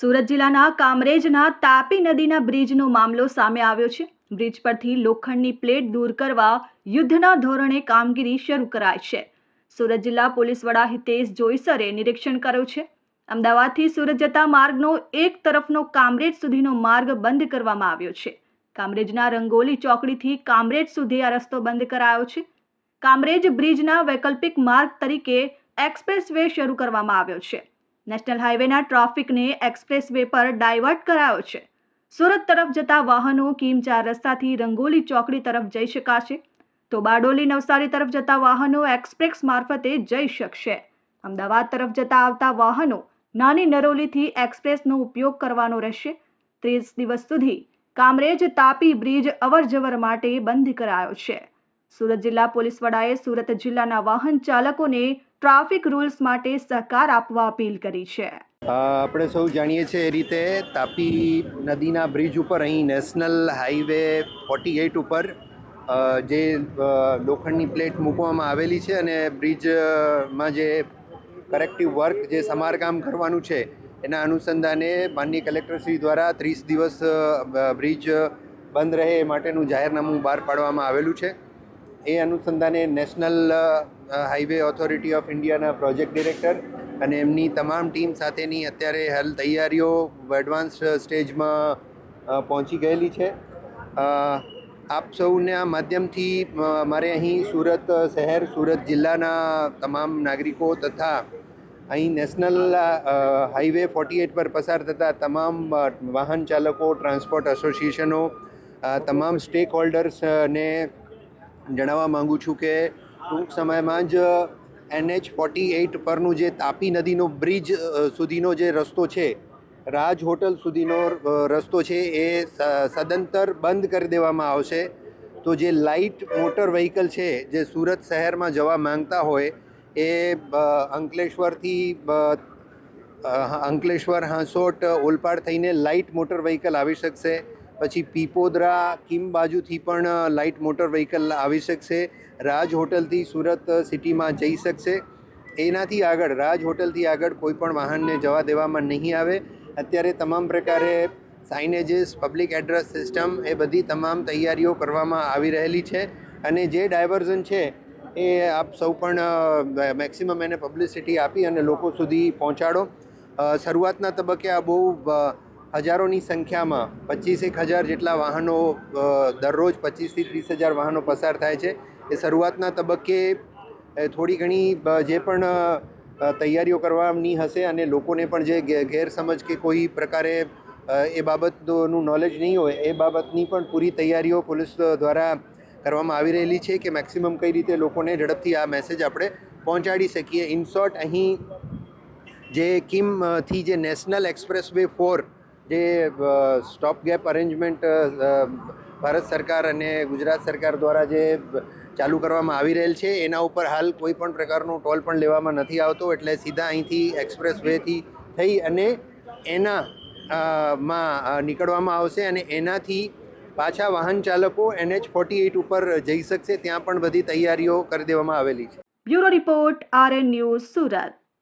સુરત જિલ્લાના કામરેજના તાપી નદીના બ્રિજનો મામલો સામે આવ્યો છે. બ્રિજ પરથી લોખંડની પ્લેટ દૂર કરવા યુદ્ધના ધોરણે કામગીરી શરૂ કરાઈ છે. સુરત જિલ્લા પોલીસ વડા હિતેશ જોઈસરે નિરીક્ષણ કર્યું છે. અમદાવાદથી સુરત જતા માર્ગનો એક તરફનો કામરેજ સુધીનો માર્ગ બંધ કરવામાં આવ્યો છે. કામરેજના રંગોલી ચોકડીથી કામરેજ સુધી આ રસ્તો બંધ કરાયો છે. કામરેજ બ્રિજના વૈકલ્પિક માર્ગ તરીકે એક્સપ્રેસ શરૂ કરવામાં આવ્યો છે. નેશનલ હાઈવેના ટ્રાફિકને એક્સપ્રેસ વે પર ડાયવર્ટ કરાયો છે. સુરત તરફ જતા વાહનો કિમ રસ્તાથી રંગોલી ચોકડી તરફ જઈ શકાશે. તો બારડોલી નવસારી તરફ જતા વાહનો એક્સપ્રેસ મારફતે જઈ શકશે. અમદાવાદ તરફ જતા આવતા વાહનો નાની નરોલીથી એક્સપ્રેસનો ઉપયોગ કરવાનો રહેશે. ત્રીસ દિવસ સુધી કામરેજ તાપી બ્રિજ અવરજવર માટે બંધ કરાયો છે. સુરત જિલ્લા પોલીસ વડાએ સુરત જિલ્લાના વાહન ચાલકોને ટ્રાફિક રૂલ્સ માટે સહકાર આપવા અપીલ કરી છે. આપણે સૌ જાણીએ છીએ એ રીતે તાપી નદીના બ્રિજ ઉપર અહીં નેશનલ હાઈવે ફોર્ટી એઇટ ઉપર જે લોખંડની પ્લેટ મૂકવામાં આવેલી છે અને બ્રિજમાં જે કરેક્ટિવ વર્ક જે સમારકામ કરવાનું છે, એના અનુસંધાને માનનીય કલેક્ટરશ્રી દ્વારા ત્રીસ દિવસ બ્રિજ બંધ રહે એ માટેનું જાહેરનામું બહાર પાડવામાં આવેલું છે. એ અનુસંધાને નેશનલ હાઈવે ઓથોરિટી ઓફ ઇન્ડિયાના પ્રોજેક્ટ ડિરેક્ટર અને એમની તમામ ટીમ સાથેની અત્યારે હાલ તૈયારીઓ એડવાન્સ સ્ટેજમાં પહોંચી ગયેલી છે. આપ સૌના માધ્યમથી મારે અહીં સુરત શહેર, સુરત જિલ્લાના તમામ નાગરિકો તથા અહીં નેશનલ હાઈવે ફોર્ટી એટ પર પસાર થતા તમામ વાહન ચાલકો, ટ્રાન્સપોર્ટ એસોસિએશનો તમામ સ્ટેક હોલ્ડર્સને જણાવવા માગું છું કે ટૂંક સમયમાં જ એનએચ ફોર્ટી એઇટ પરનું જે તાપી નદીનો બ્રિજ સુધીનો જે રસ્તો છે, રાજ હોટલ સુધીનો રસ્તો છે, એ સદંતર બંધ કરી દેવામાં આવશે. તો જે લાઇટ મોટર વ્હીકલ છે, જે સુરત શહેરમાં જવા માંગતા હોય, એ અંકલેશ્વરથી અંકલેશ્વર, હાંસોટ ઓલપાડ થઈને લાઇટ મોટર વ્હીકલ આવી શકશે. પછી પીપોદરા કિમ બાજુથી પણ લાઇટ મોટર વ્હીકલ આવી શકશે. રાજ હોટલથી સુરત સિટીમાં જઈ શકશે. એનાથી આગળ, રાજ હોટલથી આગળ કોઈ પણ વાહનને જવા દેવામાં નહીં આવે. અત્યારે તમામ પ્રકારે સાઇનેજીસ પબ્લિક એડ્રેસ સિસ્ટમ એ બધી તમામ તૈયારીઓ કરવામાં આવી રહેલી છે. અને જે ડાયવર્ઝન છે, એ આપ સૌ પણ મેક્સિમમ એને પબ્લિસિટી આપી અને લોકો સુધી પહોંચાડો. શરૂઆતના તબક્કે આ બહુ હજારોની સંખ્યામાં પચીસેક હજાર જેટલા વાહનો દરરોજ પચીસથી ત્રીસ હજાર વાહનો પસાર થાય છે. એ શરૂઆતના તબક્કે થોડી ઘણી જે પણ તૈયારીઓ કરવાની હશે અને લોકોને પણ જે ગેરસમજ કે કોઈ પ્રકારે એ બાબતનું નોલેજ નહીં હોય, એ બાબતની પણ પૂરી તૈયારીઓ પોલીસ દ્વારા કરવામાં આવી રહેલી છે કે મેક્સિમમ કઈ રીતે લોકોને ઝડપથી આ મેસેજ આપણે પહોંચાડી શકીએ. ઇન શોર્ટ અહીં જે કિમથી જે નેશનલ એક્સપ્રેસ વે ફોર જે સ્ટોપ ગેપ અરેન્જમેન્ટ ભારત સરકાર અને ગુજરાત સરકાર દ્વારા જે ચાલુ કરવામાં આવી રહેલ છે, એના ઉપર હાલ કોઈ પણ પ્રકારનો ટોલ પણ લેવામાં નથી આવતો, એટલે સીધા અહીંથી એક્સપ્રેસ વેથી થઈ અને એના માં નીકળવામાં આવશે અને એનાથી પાછા વાહન ચાલકો એનએચ ફોર્ટી એઇટ ઉપર જઈ શકશે, ત્યાં પણ બધી તૈયારીઓ કરી દેવામાં આવેલી છે. Bureau report RN news Surat.